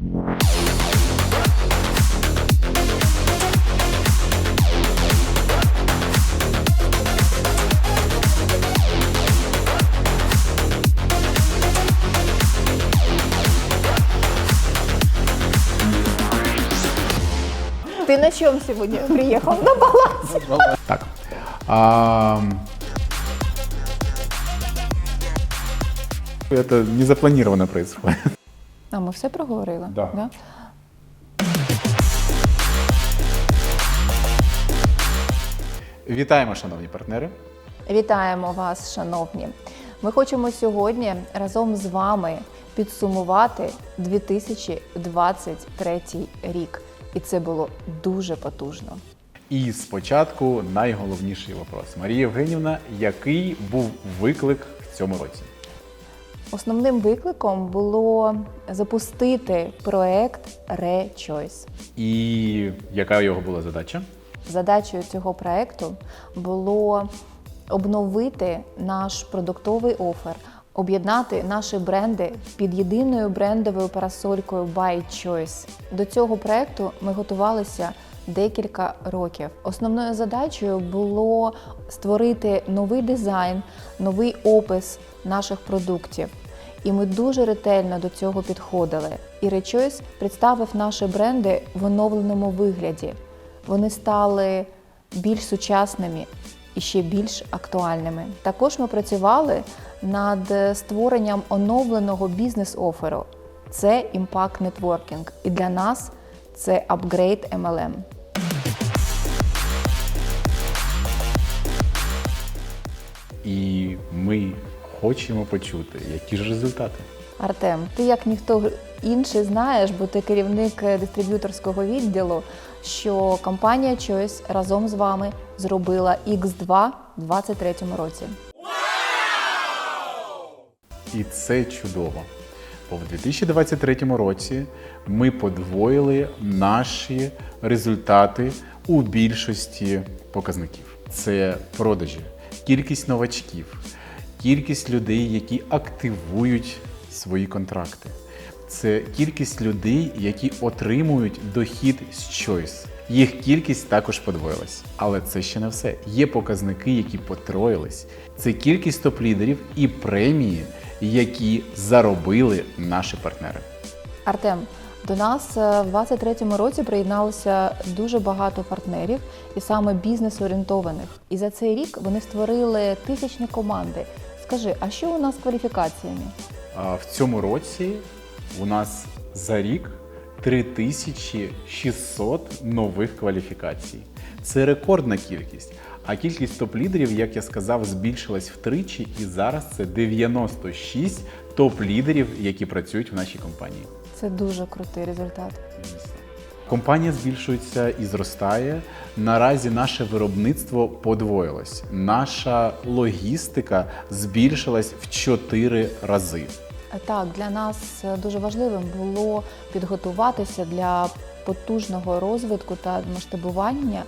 Ты на чем сегодня приехал? На балансе. Так. Это незапланированно происходит. А ми все проговорили? Да. Вітаємо, шановні партнери. Вітаємо вас, шановні. Ми хочемо сьогодні разом з вами підсумувати 2023 рік. І це було дуже потужно. І спочатку найголовніший вопрос. Марія Євгенівна, який був виклик в цьому році? Основним викликом було запустити проект ReChoice. І яка його була задача? Задачею цього проекту було обновити наш продуктовий офер, об'єднати наші бренди під єдиною брендовою парасолькою By Choice. До цього проекту ми готувалися декілька років. Основною задачею було створити новий дизайн, новий опис наших продуктів. І ми дуже ретельно до цього підходили. І Rechoice представив наші бренди в оновленому вигляді. Вони стали більш сучасними і ще більш актуальними. Також ми працювали над створенням оновленого бізнес-оферу. Це Impact Networking. І для нас це апгрейд MLM. І ми хочемо почути, які ж результати. Артем, ти як ніхто інший знаєш, бо ти керівник дистриб'юторського відділу, що компанія Choice разом з вами зробила X2 у 2023 році. І це чудово. Бо в 2023 році ми подвоїли наші результати у більшості показників. Це продажі, кількість новачків, кількість людей, які активують свої контракти. Це кількість людей, які отримують дохід з Choice. Їх кількість також подвоїлась. Але це ще не все. Є показники, які потроїлись. Це кількість топ-лідерів і премії, які заробили наші партнери. Артем, до нас е, в 2023 році приєдналося дуже багато партнерів і саме бізнес-орієнтованих. І за цей рік вони створили тисячні команди. Скажи, а що у нас з кваліфікаціями? А В цьому році у нас за рік 3600 нових кваліфікацій. Це рекордна кількість. А кількість топ-лідерів, як я сказав, збільшилась втричі, і зараз це 96 топ-лідерів, які працюють в нашій компанії. Це дуже крутий результат. Компанія збільшується і зростає. Наразі наше виробництво подвоїлось. Наша логістика збільшилась в 4 рази. Так, для нас е, дуже важливим було підготуватися для потужного розвитку та масштабування.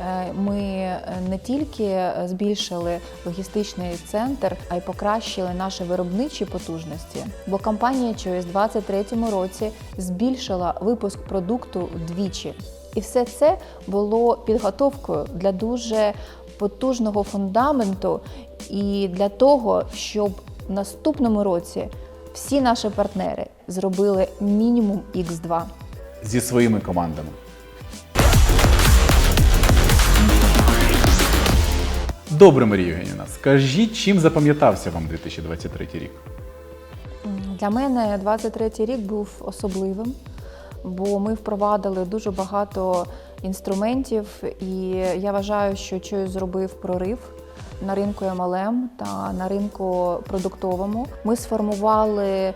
Е, Ми е, не тільки збільшили логістичний центр, а й покращили наші виробничі потужності. Бо компанія в 2023 році збільшила випуск продукту вдвічі. І все це було підготовкою для дуже потужного фундаменту і для того, щоб в наступному році всі наші партнери зробили мінімум X2. Зі своїми командами. Добре, Марія Євгенівна, скажіть, чим запам'ятався вам 2023 рік? Для мене 23 рік був особливим, бо ми впровадили дуже багато інструментів, і я вважаю, що Чой зробив прорив на ринку MLM та на ринку продуктовому. Ми сформували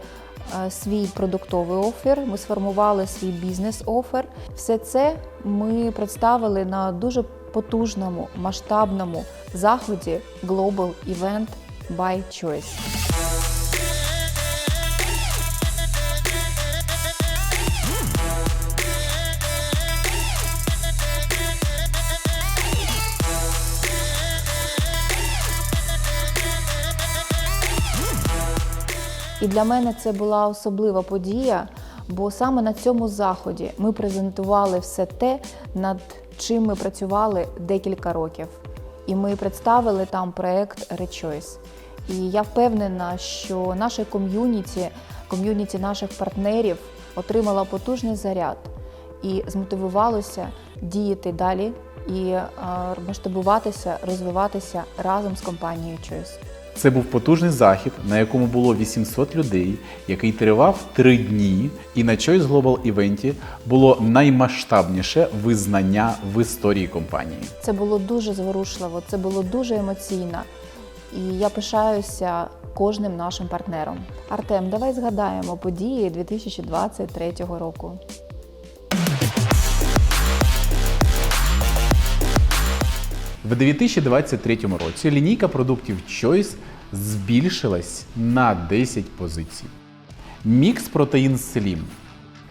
свій продуктовий офер, ми сформували свій бізнес-офер. Все це ми представили на дуже потужному масштабному заході Global Event by Choice. І для мене це була особлива подія, Бо саме на цьому заході ми презентували все те, над чим ми працювали декілька років. І ми представили там проект Rechoice. І я впевнена, що наше ком'юніті, ком'юніті наших партнерів отримала потужний заряд і змотивувалося діяти далі і е, масштабуватися, розвиватися разом з компанією Choice. Це був потужний захід, на якому було 800 людей, який тривав три дні. І на Choice Global Event було наймасштабніше визнання в історії компанії. Це було дуже зворушливо, це було дуже емоційно. І я пишаюся кожним нашим партнером. Артем, давай згадаємо події 2023 року. В 2023 році лінійка продуктів Choice збільшилась на 10 позицій. Мікс Протеїн Slim,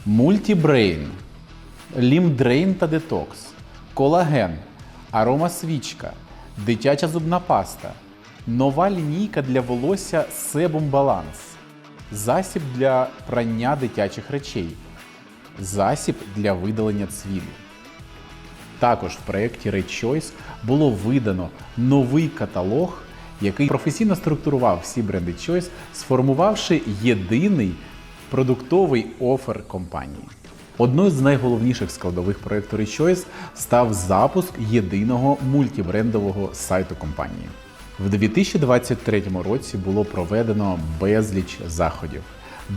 Мультібрейн, Лімдрейн та Детокс, Колаген, Арома Свічка, Дитяча зубна паста, нова лінійка для волосся Себум Баланс, засіб для прання дитячих речей, засіб для видалення цвілу. Також в проєкті Red Choice було видано новий каталог, який професійно структурував всі бренди Choice, сформувавши єдиний продуктовий офер компанії. Одною з найголовніших складових проєкту Red Choice став запуск єдиного мультібрендового сайту компанії. В 2023 році було проведено безліч заходів.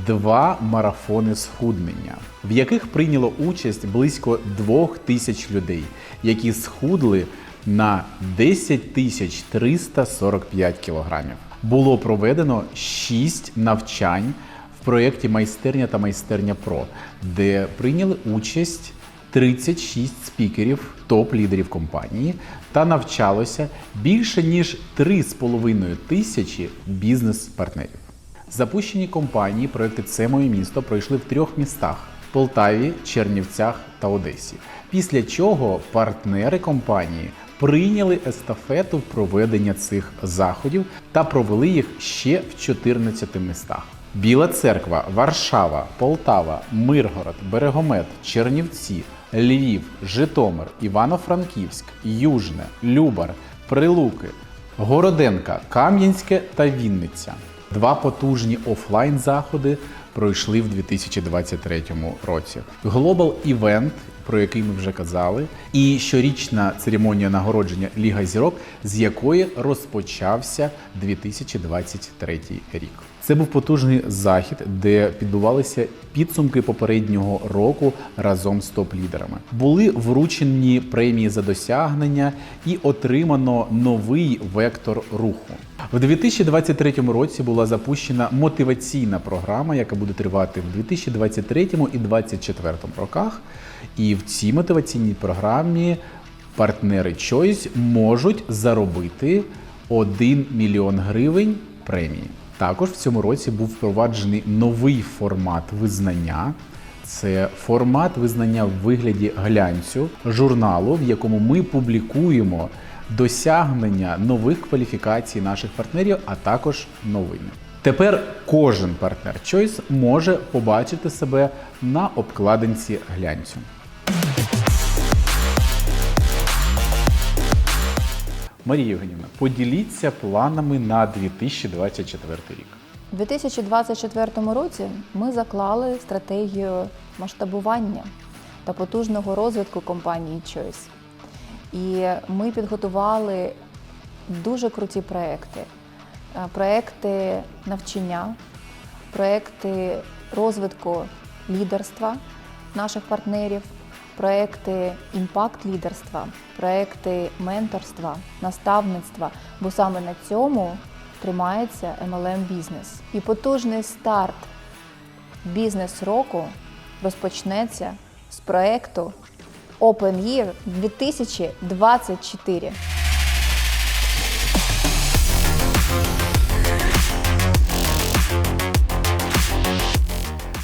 Два марафони схуднення, в яких прийняло участь близько двох тисяч людей, які схудли на 10 тисяч 345 кілограмів. Було проведено 6 навчань в проєкті Майстерня та майстерня Про, де прийняли участь 36 спікерів, топ-лідерів компанії, та навчалося більше ніж 3,5 тисячі бізнес-партнерів. Запущені компанії проекти Це моє місто пройшли в трьох містах: Полтаві, Чернівцях та Одесі. Після чого партнери компанії прийняли естафету в проведення цих заходів та провели їх ще в 14 містах. Біла церква, Варшава, Полтава, Миргород, Берегомет, Чернівці, Львів, Житомир, Івано-Франківськ, Южне, Любар, Прилуки, Городенка, Кам'янське та Вінниця. Два потужні офлайн заходи пройшли в 2023 році. Global Event, про який ми вже казали, і щорічна церемонія нагородження Ліга зірок, з якої розпочався 2023 рік. Це був потужний захід, де підбувалися підсумки попереднього року разом з топ-лідерами. Були вручені премії за досягнення і отримано новий вектор руху. В 2023 році була запущена мотиваційна програма, яка буде тривати в 2023 і 2024 роках. І в цій мотиваційній програмі партнери Choice можуть заробити 1 мільйон гривень премії. Також в цьому році був впроваджений новий формат визнання. Це формат визнання в вигляді глянцю журналу, в якому ми публікуємо досягнення нових кваліфікацій наших партнерів, а також новини. Тепер кожен партнер Choice може побачити себе на обкладинці глянцю. Марія Євгенівна, поділіться планами на 2024 рік. У 2024 році ми заклали стратегію масштабування та потужного розвитку компанії Choice. І ми підготували дуже круті проекти. Е, Проекти навчання, проекти розвитку лідерства наших партнерів, проекти імпакт лідерства, проекти менторства, наставництва, бо саме на цьому тримається MLM бізнес. І потужний старт бізнес року розпочнеться з проекту Open Year 2024.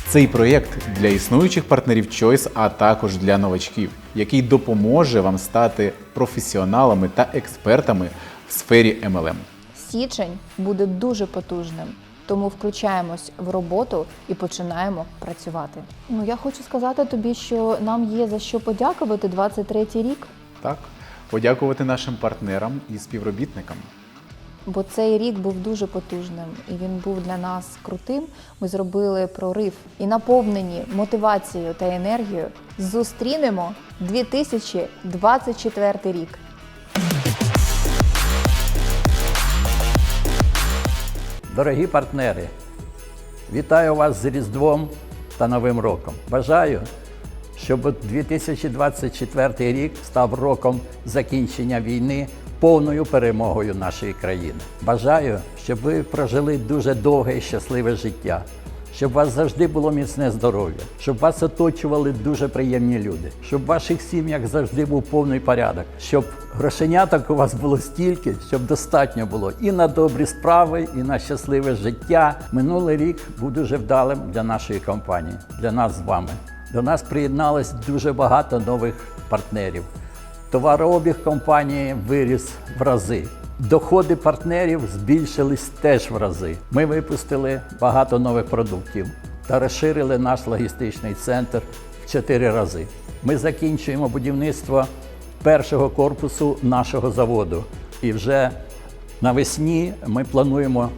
Цей проєкт для існуючих партнерів Choice, а також для новачків, який допоможе вам стати професіоналами та експертами в сфері MLM. Січень буде дуже потужним. Тому включаємось в роботу і починаємо працювати. Ну я хочу сказати тобі, що нам є за що подякувати 23-й рік, Так, подякувати нашим партнерам і співробітникам. бо цей рік був дуже потужним і він був для нас крутим. Ми зробили прорив і наповнені мотивацією та енергією. Зустрінемо 2024 рік. Дорогі партнери, вітаю вас з Різдвом та Новим роком. Бажаю, щоб 2024 рік став роком закінчення війни повною перемогою нашої країни. Бажаю, щоб ви прожили дуже довге і щасливе життя, щоб у вас завжди було міцне здоров'я, щоб вас оточували дуже приємні люди, щоб в ваших сім'ях завжди був повний порядок, щоб грошеняток у вас було стільки, щоб достатньо було і на добрі справи, і на щасливе життя. Минулий рік був дуже вдалим для нашої компанії, для нас з вами. До нас приєдналось дуже багато нових партнерів. Товарообіг компанії виріс в рази. Доходи партнерів збільшились теж в рази. Ми випустили багато нових продуктів та розширили наш логістичний центр в чотири рази. Ми закінчуємо будівництво першого корпусу нашого заводу. І вже навесні ми плануємо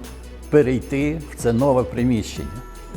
перейти в це нове приміщення.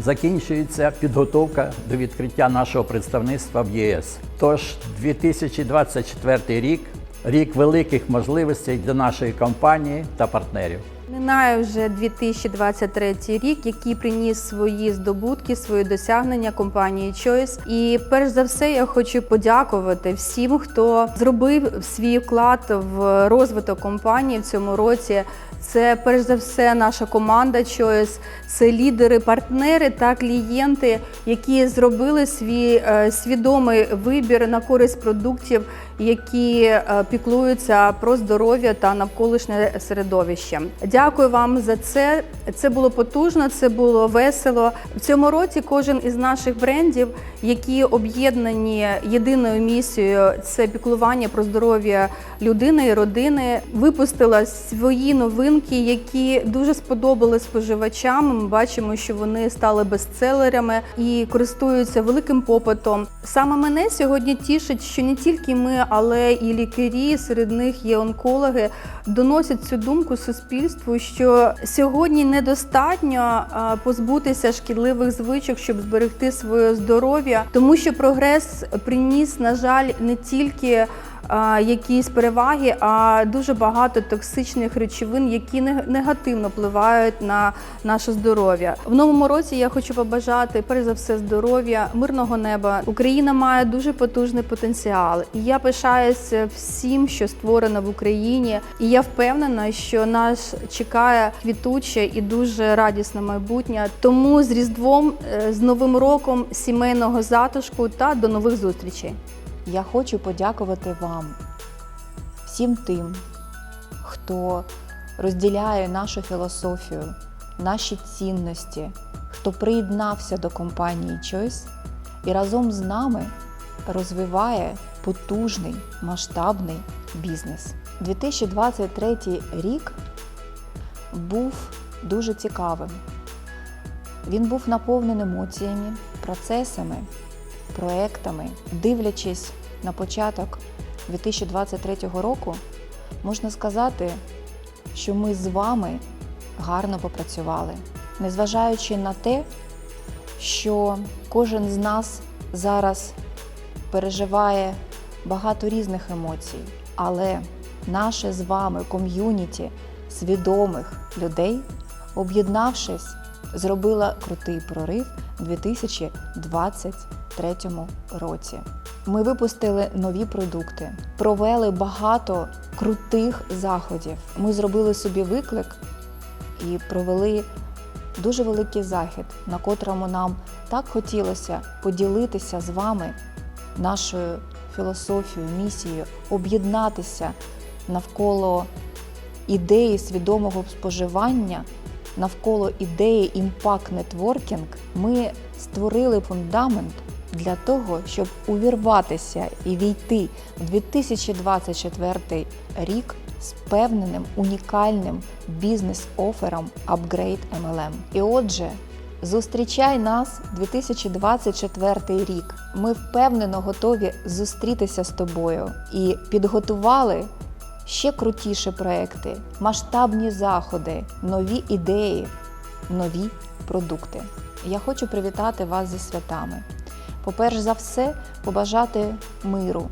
Закінчується підготовка до відкриття нашого представництва в ЄС. Тож 2024 рік рік великих можливостей для нашої компанії та партнерів. Минає вже 2023 рік, який приніс свої здобутки, свої досягнення компанії Choice. І перш за все я хочу подякувати всім, хто зробив свій вклад в розвиток компанії в цьому році. Це перш за все наша команда Choice, це лідери, партнери та клієнти, які зробили свій е, свідомий вибір на користь продуктів, які е, піклуються про здоров'я та навколишнє середовище. Дякую вам за це. Це було потужно, це було весело. В цьому році кожен із наших брендів, які об'єднані єдиною місією, це піклування про здоров'я людини і родини, випустила свої новинки, які дуже сподобались споживачам. Ми бачимо, що вони стали бестселерами і користуються великим попитом. Саме мене сьогодні тішить, що не тільки ми, але і лікарі, серед них є онкологи, доносять цю думку суспільству, що сьогодні недостатньо позбутися шкідливих звичок, щоб зберегти своє здоров'я, тому що прогрес приніс, на жаль, не тільки якісь переваги, а дуже багато токсичних речовин, які нег- негативно впливають на наше здоров'я. В новому році я хочу побажати перш за все здоров'я, мирного неба. Україна має дуже потужний потенціал, я пишаюся всім, що створено в Україні. І я впевнена, що нас чекає квітуче і дуже радісне майбутнє. Тому з Різдвом, е, з Новим роком, сімейного затишку та до нових зустрічей. Я хочу подякувати вам, всім тим, хто розділяє нашу філософію, наші цінності, хто приєднався до компанії Choice і разом з нами розвиває потужний масштабний бізнес. 2023 рік був дуже цікавим. Він був наповнений емоціями, процесами, проектами. Дивлячись на початок 2023 року, можна сказати, що ми з вами гарно попрацювали, незважаючи на те, що кожен з нас зараз переживає багато різних емоцій, але наше з вами ком'юніті свідомих людей, об'єднавшись, зробила крутий прорив у 2023 році. Ми випустили нові продукти, провели багато крутих заходів. Ми зробили собі виклик і провели дуже великий захід, на котрому нам так хотілося поділитися з вами нашою філософією, місією, об'єднатися навколо ідеї свідомого споживання, навколо ідеї імпакт нетворкінг, ми створили фундамент для того, щоб увірватися і війти в 2024 рік з певненим унікальним бізнес-офером Upgrade MLM. І отже, зустрічай нас 2024 рік. Ми впевнено готові зустрітися з тобою і підготували ще крутіші проекти, масштабні заходи, нові ідеї, нові продукти. Я хочу привітати вас зі святами. По-перш за все, побажати миру,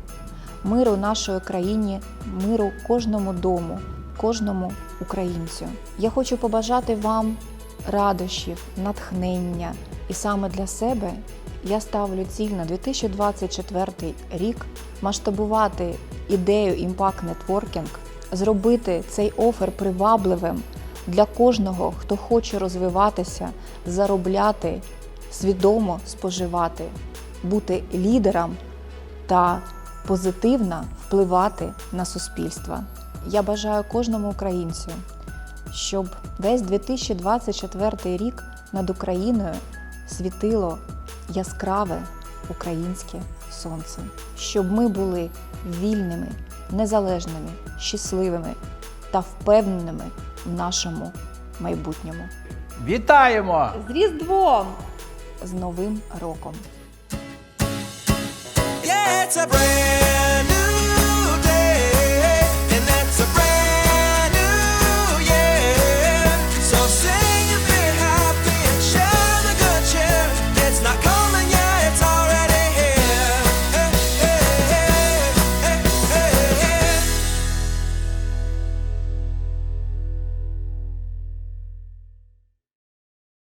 миру нашої країні, миру кожному дому, кожному українцю. Я хочу побажати вам радощів, натхнення. І саме для себе я ставлю ціль на 2024 рік масштабувати ідею Impact Networking, зробити цей офер привабливим для кожного, хто хоче розвиватися, заробляти, свідомо споживати, бути лідером та позитивно впливати на суспільство. Я бажаю кожному українцю, щоб весь 2024 рік над Україною світило яскраве українське сонце, щоб ми були вільними, незалежними, щасливими та впевненими в нашому майбутньому. Вітаємо! З Різдвом! З Новим роком! Yeah, it's a